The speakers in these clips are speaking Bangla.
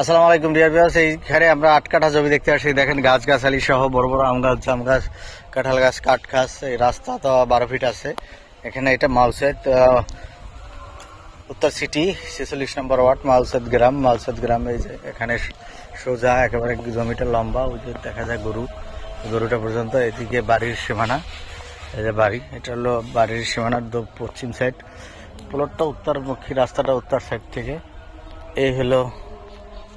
আসসালামু আলাইকুম ডিয়ার ভিউয়ার্স এইখানে আমরা আট কাঠা জমি দেখতে আসি দেখেন গাছ গাছালি সহ বড় বড় আম গাছ, জাম গাছ, কাঁঠাল গাছ, কাঠ গাছ, এই রাস্তা তো বারো ফিট আছে। এখানে এটা মালসেদ উত্তর সিটি ছেচল্লিশ নম্বর ওয়ার্ড, মালসেদ গ্রাম। মালসেদ গ্রাম এই যে এখানে সোজা একেবারে জমিটা লম্বা, ওই যে দেখা যায় গরু। গরুটা পর্যন্ত এদিকে বাড়ির সীমানা। এই যে বাড়ি, এটা হলো বাড়ির সীমানার পশ্চিম সাইড প্লটটা উত্তরমুখী, রাস্তাটা উত্তর সাইড থেকে। এই হলো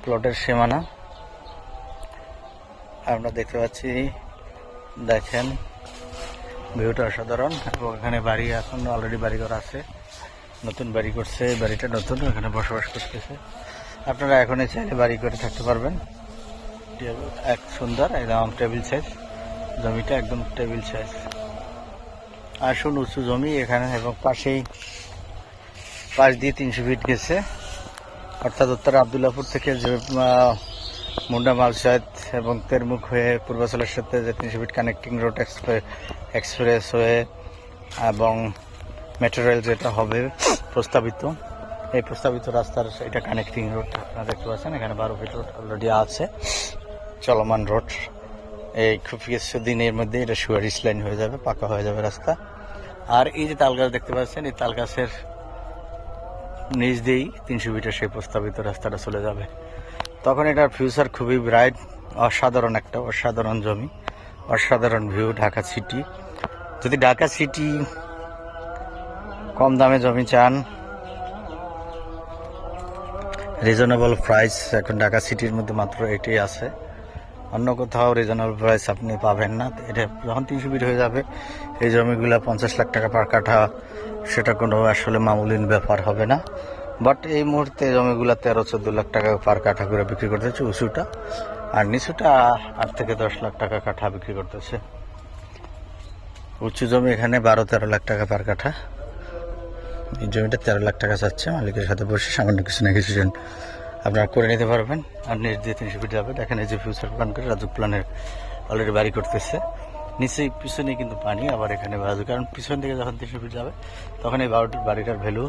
প্লটের সীমানা। আমরা দেখতে পাচ্ছি, দেখেন ভিউটা অসাধারণ এবং এখানে বাড়ি এখন অলরেডি বাড়ি করা আছে। নতুন বাড়ি করছে বাড়িটা নতুন, এখানে বসবাস করতেছে। আপনারা এখনই চাইলে বাড়ি করে থাকতে পারবেন। এক সুন্দর, একদম টেবিল সাইজ জমিটা একদম টেবিল সাইজ আসুন উঁচু জমি এখানে এবং পাশেই, পাশ দিয়ে তিনশো ফিট গেছে। অর্থাৎ উত্তর আবদুল্লাপুর থেকে যে মুন্ডা মালসাদ এবং তেরমুখ হয়ে পূর্বাচলের সাথে যে তিনশো ফিট কানেক্টিং রোড এক্সপ্রেস হয়ে এবং মেট্রো রেল যেটা হবে প্রস্তাবিত, এই প্রস্তাবিত রাস্তার এটা কানেক্টিং রোড আপনারা দেখতে পাচ্ছেন, এখানে বারো ফিট রোড অলরেডি আছে, চলমান রোড এই খুব কিছু দিনের মধ্যে এটা সুয়ারিশ লাইন হয়ে যাবে, পাকা হয়ে যাবে রাস্তা। আর এই যে তালগাছ দেখতে পাচ্ছেন, এই তালগাছের নিচ দিয়েই তিনশো মিটার সেই প্রস্তাবিত রাস্তাটা চলে যাবে। তখন এটার ফিউচার খুবই ব্রাইট অসাধারণ একটা অসাধারণ জমি, অসাধারণ ভিউ ঢাকা সিটি যদি ঢাকা সিটি কম দামে জমি চান রিজনেবল প্রাইস এখন ঢাকা সিটির মধ্যে মাত্র এটাই আছে। অন্য কোথাও রিজনেবল প্রাইস আপনি পাবেন না। এটা যখন তিনশো ফিট হয়ে যাবে, এই জমিগুলো পঞ্চাশ লাখ টাকা পার কাঠা, সেটা কোনো আসলে মামুলিন ব্যাপার হবে না। বাট এই মুহূর্তে জমিগুলো তেরো, চোদ্দ লাখ টাকা পার কাঠা করে বিক্রি করতেছে, উঁচুটা। আর নিচুটা আট থেকে দশ লাখ টাকা কাঠা বিক্রি করতেছে। উঁচু জমি এখানে বারো, তেরো লাখ টাকা পার কাঠা। এই জমিটা তেরো লাখ টাকা চাচ্ছে মালিকের সাথে বসে, সামান্য কিছু না কিছু আপনারা করে নিতে পারবেন। আর নিচ দিয়ে তিনশো ফিট যাবে, দেখেন এই যে ফিউচার প্ল্যান করে রাজুক প্ল্যানের অলরেডি বাড়ি করতেছে। নিচে, পিছনে কিন্তু পানি, আবার এখানে বাজু। কারণ পিছন দিকে যখন তিনশো ফিট যাবে, তখন এই বারোটির বাড়িটার ভ্যালু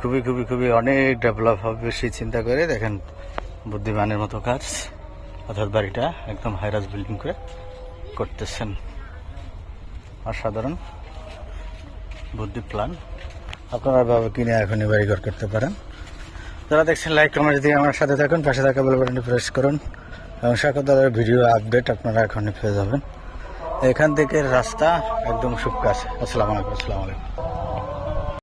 খুবই খুবই খুবই অনেক ডেভেলপ হবে সেই চিন্তা করে। দেখেন, বুদ্ধিমানের মতো কাজ। অর্থাৎ বাড়িটা একদম হাইরাজ বিল্ডিং করে করতেছেন। অসাধারণ বুদ্ধি প্ল্যান আপনারা ভাবে কিনে এখনই বাড়িঘর করতে পারেন। যারা দেখছেন লাইক কমেন্ট দিয়ে আমার সাথে থাকুন, পাশে থাকা বলে বাটনটি প্রেস করুন। এবং সকল ভিডিও আপডেট আপনারা এখনই পেয়ে যাবেন। এখান থেকে রাস্তা একদম সুখ কাছে। আসসালামু আলাইকুম আসসালামু আলাইকুম।